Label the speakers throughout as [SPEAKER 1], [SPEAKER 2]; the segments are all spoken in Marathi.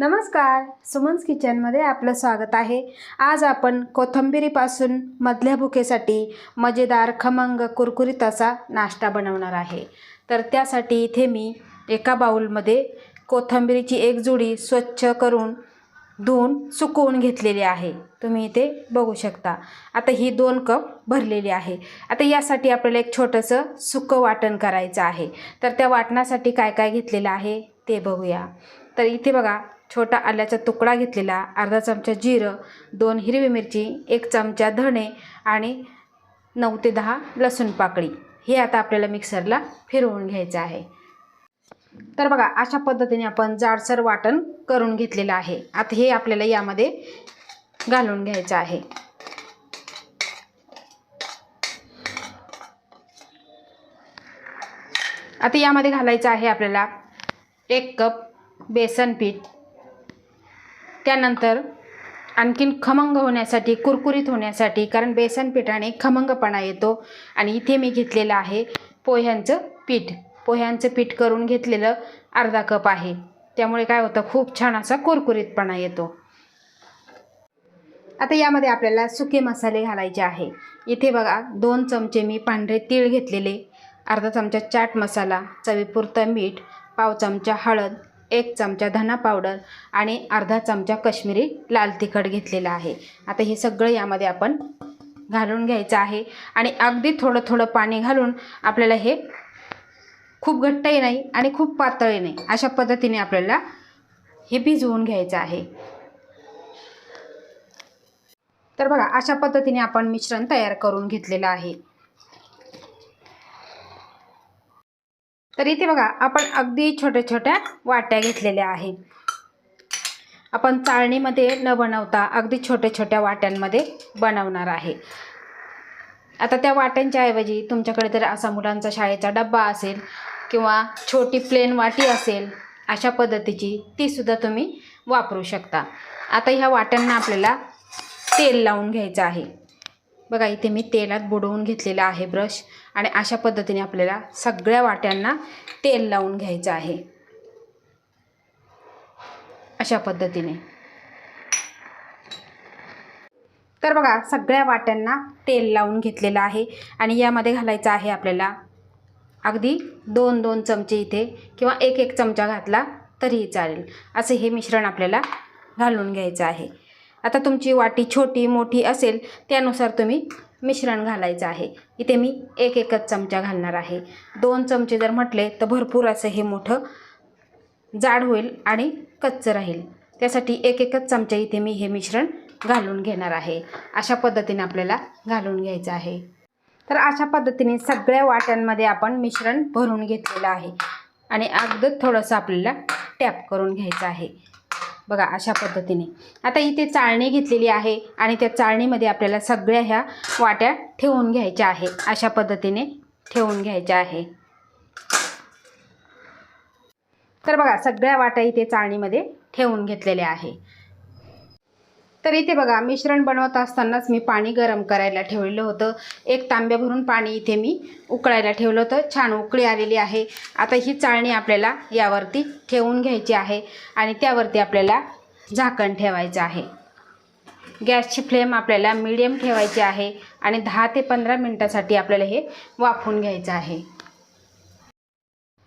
[SPEAKER 1] नमस्कार. सुमन्स किचनमध्ये आपलं स्वागत आहे. आज आपण कोथंबिरीपासून मधल्या भुकेसाठी मजेदार खमंग कुरकुरीत असा नाश्ता बनवणार आहे. तर त्यासाठी इथे मी एका बाऊलमध्ये कोथंबिरीची एक जुडी स्वच्छ करून धुवून सुकवून घेतलेली आहे. तुम्ही इथे बघू शकता. आता ही दोन कप भरलेली आहे. आता यासाठी आपल्याला एक छोटंसं सुकं वाटण करायचं आहे. तर त्या वाटणासाठी काय काय घेतलेलं आहे ते बघूया. तर इथे बघा छोटा आल्याचा तुकडा घेतलेला अर्धा चमचा जिरं दोन हिरवी मिरची एक चमचा धणे आणि नऊ ते दहा लसूण पाकळी. हे आता आपल्याला मिक्सरला फिरवून घ्यायचं आहे. तर बघा अशा पद्धतीने आपण जाडसर वाटण करून घेतलेलं आहे. आता हे आपल्याला यामध्ये घालून घ्यायचं आहे. आता यामध्ये घालायचं आहे आपल्याला एक कप बेसन पीठ त्यानंतर आणखीन खमंग होण्यासाठी कुरकुरीत होण्यासाठी कारण बेसन पिठाने खमंगपणा येतो. आणि इथे मी घेतलेलं आहे पोह्यांचं पीठ. पोह्यांचं पीठ करून घेतलेलं अर्धा कप आहे. त्यामुळे काय होतं खूप छान असा कुरकुरीतपणा येतो. आता यामध्ये आपल्याला सुके मसाले घालायचे आहे. इथे बघा दोन चमचे मी पांढरे तीळ घेतलेले. अर्धा चमचा चाट मसाला चवीपुरतं मीठ पाव चमचा हळद एक चमचा धना पावडर आणि अर्धा चमचा कश्मीरी लाल तिखट घेतलेला आहे. आता हे सगळं यामध्ये आपण घालून घ्यायचं आहे. आणि अगदी थोडं थोडं पाणी घालून आपल्याला हे खूप घट्टही नाही आणि खूप पातळही नाही अशा पद्धतीने आपल्याला हे भिजवून घ्यायचं आहे. तर बघा अशा पद्धतीने आपण मिश्रण तयार करून घेतलेलं आहे. तर इथे बघा आपण अगदी छोट्या छोट्या वाट्या घेतलेल्या आहेत. आपण चाळणीमध्ये न बनवता अगदी छोट्या छोट्या वाट्यांमध्ये बनवणार आहे. आता त्या वाट्यांच्या ऐवजी तुमच्याकडे जर असा मुलांचा शाळेचा डब्बा असेल किंवा छोटी प्लेन वाटी असेल अशा पद्धतीची तीसुद्धा तुम्ही वापरू शकता. आता ह्या वाट्यांना आपल्याला तेल लावून घ्यायचं आहे. बघा इथे मी तेलात बुडवून घेतलेलं आहे ब्रश आणि अशा पद्धतीने आपल्याला सगळ्या वाट्यांना तेल लावून घ्यायचं आहे. अशा पद्धतीने. तर बघा सगळ्या वाट्यांना तेल लावून घेतलेलं आहे आणि यामध्ये घालायचं आहे आपल्याला अगदी दोन दोन चमचे इथे किंवा एक एक चमचा घातला तरीही चालेल. असं हे मिश्रण आपल्याला घालून घ्यायचं आहे. आता तुमची वाटी छोटी मोठी असेल त्यानुसार तुम्ही मिश्रण घालायचं आहे. इथे मी एक एकच चमचा घालणार आहे. दोन चमचे जर म्हटले तर भरपूर असं हे मोठं जाड होईल आणि कच्चं राहील. त्यासाठी एक एकच चमचा इथे मी हे मिश्रण घालून घेणार आहे. अशा पद्धतीने आपल्याला घालून घ्यायचं आहे. तर अशा पद्धतीने सगळ्या वाट्यांमध्ये आपण मिश्रण भरून घेतलेलं आहे. आणि अगदीच थोडंसं आपल्याला टॅप करून घ्यायचं आहे. बघा अशा पद्धतीने. आता इथे चाळणी घेतलेली आहे आणि त्या चाळणीमध्ये आपल्याला सगळ्या ह्या वाट्या ठेवून घ्यायच्या आहे. अशा पद्धतीने ठेवून घ्यायच्या आहे. तर बघा सगळ्या वाट्या इथे चाळणीमध्ये ठेवून घेतलेल्या आहे. तर इथे बघा मिश्रण बनवत असतानाच मी पाणी गरम करायला ठेवलेलं होतं. एक तांब्या भरून पाणी इथे मी उकळायला ठेवलं होतं. छान उकळी आलेली आहे. आता ही चाळणी आपल्याला यावरती ठेवून घ्यायची आहे आणि त्यावरती आपल्याला झाकण ठेवायचं आहे. गॅसची फ्लेम आपल्याला मीडियम ठेवायची आहे आणि दहा ते पंधरा मिनटासाठी आपल्याला हे वाफवून घ्यायचं आहे.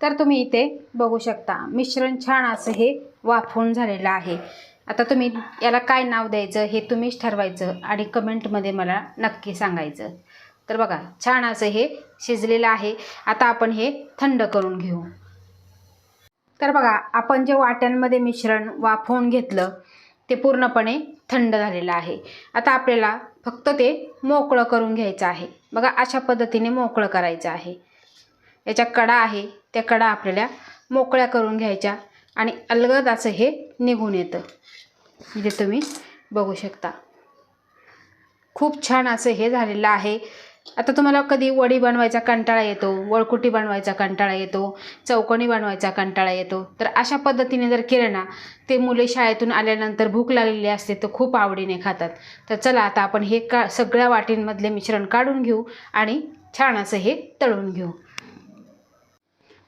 [SPEAKER 1] तर तुम्ही इथे बघू शकता मिश्रण छान असं हे वाफून झालेलं आहे. आता तुम्ही याला काय नाव द्यायचं हे तुम्हीच ठरवायचं आणि कमेंटमध्ये मला नक्की सांगायचं. तर बघा छान असं हे शिजलेलं आहे. आता आपण हे थंड करून घेऊ. तर बघा आपण जे वाट्यांमध्ये मिश्रण वाफवून घेतलं ते पूर्णपणे थंड झालेलं आहे. आता आपल्याला फक्त ते मोकळं करून घ्यायचं आहे. बघा अशा पद्धतीने मोकळं करायचं आहे. याच्या कडा आहे त्या कडा आपल्याला मोकळ्या करून घ्यायच्या आणि अलगद असं हे निघून येतं. इथे तुम्ही बघू शकता. खूप छान असं हे झालेलं आहे. आता तुम्हाला कधी वडी बनवायचा कंटाळा येतो वळकुटी बनवायचा कंटाळा येतो चौकोनी बनवायचा कंटाळा येतो. तर अशा पद्धतीने जर केलं ना ते मुले शाळेतून आल्यानंतर भूक लागलेली असते तर खूप आवडीने खातात. तर चला आता आपण हे का सगळ्या वाटींमधले मिश्रण काढून घेऊ आणि छान असं हे तळून घेऊ.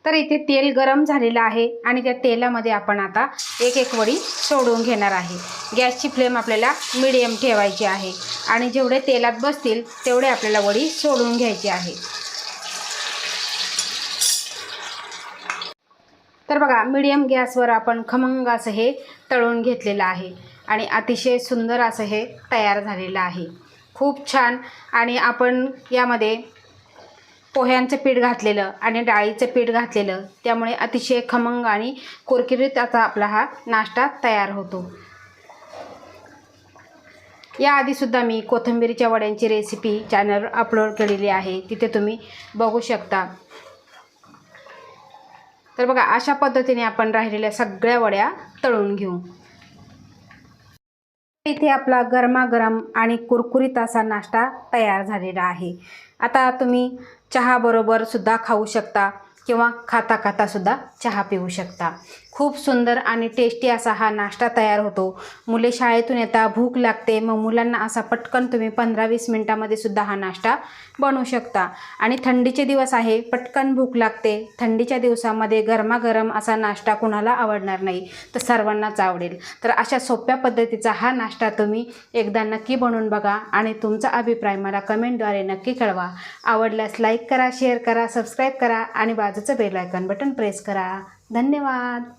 [SPEAKER 1] तर इथे तेल गरम झालेलं आहे आणि त्या तेलामध्ये आपण आता एक एक वडी सोडून घेणार आहे. गॅसची फ्लेम आपल्याला मिडियम ठेवायची आहे आणि जेवढे तेलात बसतील तेवढे आपल्याला वडी सोडून घ्यायची आहे. तर बघा मीडियम गॅसवर आपण खमंग असं हे तळून घेतलेलं आहे आणि अतिशय सुंदर असं हे तयार झालेलं आहे. खूप छान आणि आपण यामध्ये पोह्यांचं पीठ घातलेलं आणि डाळीचं पीठ घातलेलं त्यामुळे अतिशय खमंग आणि कुरकुरीत आता आपला हा नाश्ता तयार होतो. याआधीसुद्धा मी कोथिंबिरीच्या वड्यांची रेसिपी चॅनलवर अपलोड केलेली आहे तिथे तुम्ही बघू शकता. तर बघा अशा पद्धतीने आपण राहिलेल्या सगळ्या वड्या तळून घेऊ. इथे आपला गरमागरम आणि कुरकुरीत असा नाश्ता तयार झालेला आहे. आता तुम्ही चहाबरोबर सुद्धा खाऊ शकता किंवा खाता खाता सुद्धा चहा पिऊ शकता. खूप सुंदर आणि टेस्टी असा हा नाश्ता तयार होतो. मुले शाळेतून येता भूक लागते मग मुलांना असा पटकन तुम्ही पंधरा वीस मिनटामध्ये सुद्धा हा नाश्ता बनवू शकता. आणि थंडीचे दिवस आहे पटकन भूक लागते. थंडीच्या दिवसामध्ये गरमागरम असा नाश्ता कुणाला आवडणार नाही तर सर्वांनाच आवडेल. तर अशा सोप्या पद्धतीचा हा नाश्ता तुम्ही एकदा नक्की बनवून बघा आणि तुमचा अभिप्राय मला कमेंटद्वारे नक्की कळवा. आवडल्यास लाईक करा शेअर करा सबस्क्राईब करा आणि बाजूचं बेल बटन प्रेस करा. धन्यवाद!